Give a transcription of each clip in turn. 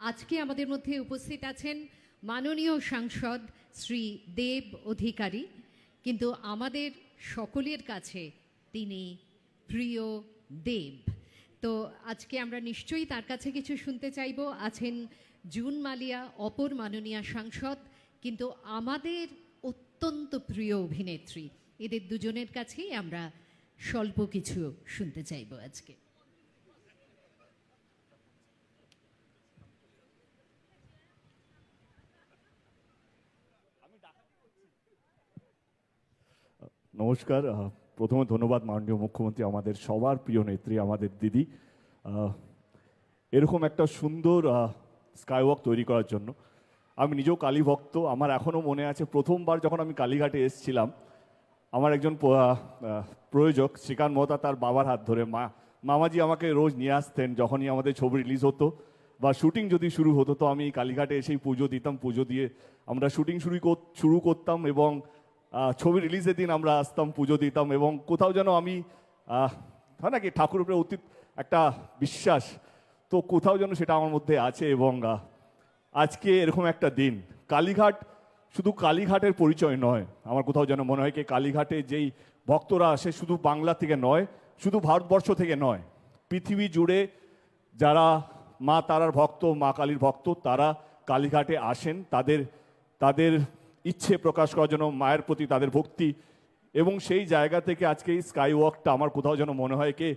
আজকে আমাদের মধ্যে উপস্থিত আছেন মাননীয় সাংসদ শ্রী দেব অধিকারী। কিন্তু আমাদের সকলের কাছে তিনি প্রিয় দেব। তো আজকে আমরা নিশ্চয়ই তার কাছে কিছু শুনতে চাইব। আছেন জুন মালিয়া, অপর মাননীয় সাংসদ, কিন্তু আমাদের অত্যন্ত প্রিয় অভিনেত্রী। এদের দুজনের কাছেই আমরা স্বল্প কিছু শুনতে চাইব আজকে। নমস্কার। প্রথমে ধন্যবাদ মাননীয় মুখ্যমন্ত্রী, আমাদের সবার প্রিয় নেত্রী, আমাদের দিদি। এরকম একটা সুন্দর স্কাইওয়াক তৈরি করার জন্য। আমি নিজেও কালী ভক্ত, আমার এখনও মনে আছে প্রথমবার যখন আমি কালীঘাটে এসেছিলাম, আমার একজন প্রয়োজক, শ্রীকান্ত মহতা, তার বাবার হাত ধরে, মা, মামাজি আমাকে রোজ নিয়ে আসতেন যখনই আমাদের ছবি রিলিজ হতো বা শুটিং যদি শুরু হতো, তো আমি কালীঘাটে এসেই পুজো দিতাম, পুজো দিয়ে আমরা শুটিং শুরু শুরু করতাম এবং ছবি রিলিজের দিন আমরা আসতাম, পুজো দিতাম এবং কোথাও যেন আমি হয় নাকি ঠাকুর উপরে অতীত একটা বিশ্বাস, তো কোথাও যেন সেটা আমার মধ্যে আছে এবং আজকে এরকম একটা দিন। কালীঘাট শুধু কালীঘাটের পরিচয় নয়, আমার কোথাও যেন মনে হয় কি, কালীঘাটে যেই ভক্তরা আসে শুধু বাংলা থেকে নয়, শুধু ভারতবর্ষ থেকে নয়, পৃথিবী জুড়ে যারা মা তারার ভক্ত, মা কালীর ভক্ত, তারা কালীঘাটে আসেন, তাদের তাদের ইচ্ছে প্রকাশ করার জন্য, মায়ের প্রতি তাদের ভক্তি এবং সেই জায়গা থেকে আজকে এই স্কাই ওয়াকটা আমার কোথাও যেন মনে হয় কি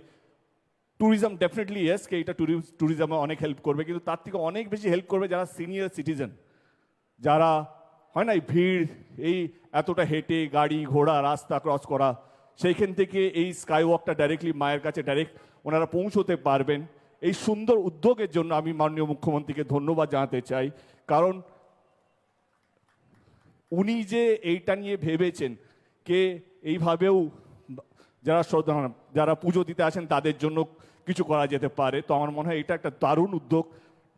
ট্যুরিজম ডেফিনেটলি ইয়েস কে এটা ট্যুরিজমে অনেক হেল্প করবে, কিন্তু তার থেকে অনেক বেশি হেল্প করবে যারা সিনিয়র সিটিজেন যারা হয় না এই ভিড়, এই এতটা হেঁটে গাড়ি ঘোড়া রাস্তা ক্রস করা, সেইখান থেকে এই স্কাই ওয়াকটা ডাইরেক্টলি মায়ের কাছে ডাইরেক্ট ওনারা পৌঁছতে পারবেন। এই সুন্দর উদ্যোগের জন্য আমি মাননীয় মুখ্যমন্ত্রীকে ধন্যবাদ জানাতে চাই, কারণ উনি যে এইটা নিয়ে ভেবেছেন কে এইভাবেও যারা শ্রদ্ধা, যারা পুজো দিতে আসেন তাদের জন্য কিছু করা যেতে পারে। তো আমার মনে হয় এটা একটা দারুণ উদ্যোগ।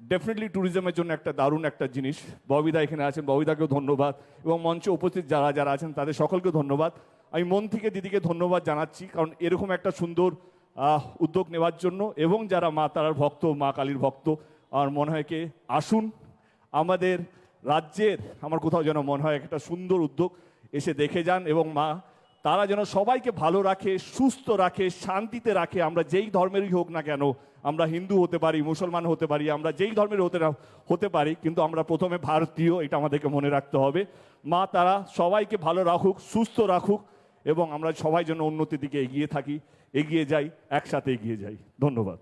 ডেফিনেটলি ট্যুরিজমের জন্য একটা দারুণ একটা জিনিস। ববিদা এখানে আছেন ববিদাকেও ধন্যবাদ। এবং মঞ্চে উপস্থিত যারা যারা আছেন তাদের সকলকে ধন্যবাদ। আমি মন থেকে দিদিকে ধন্যবাদ জানাচ্ছি, কারণ এরকম একটা সুন্দর উদ্যোগ নেওয়ার জন্য এবং যারা মা তারার ভক্ত, মা কালীর ভক্ত, আমার মনে হয় কে, আসুন। আমাদের রাজ্যের, আমার কোথাও যেন মনে হয় একটা সুন্দর উদ্যোগ এসে দেখে যান এবং মা, তারা যেন সবাইকে ভালো রাখে, সুস্থ রাখে, শান্তিতে রাখে। আমরা যেই ধর্মেরই হোক না কেন, আমরা হিন্দু হতে পারি, মুসলমান হতে পারি, আমরা যেই ধর্মের হতে হতে পারি, কিন্তু আমরা প্রথমে ভারতীয়, এটা আমাদেরকে মনে রাখতে হবে। মা, তারা সবাইকে ভালো রাখুক, সুস্থ রাখুক এবং আমরা সবাই যেন উন্নতির দিকে এগিয়ে থাকি, এগিয়ে যাই, একসাথে এগিয়ে যাই। ধন্যবাদ।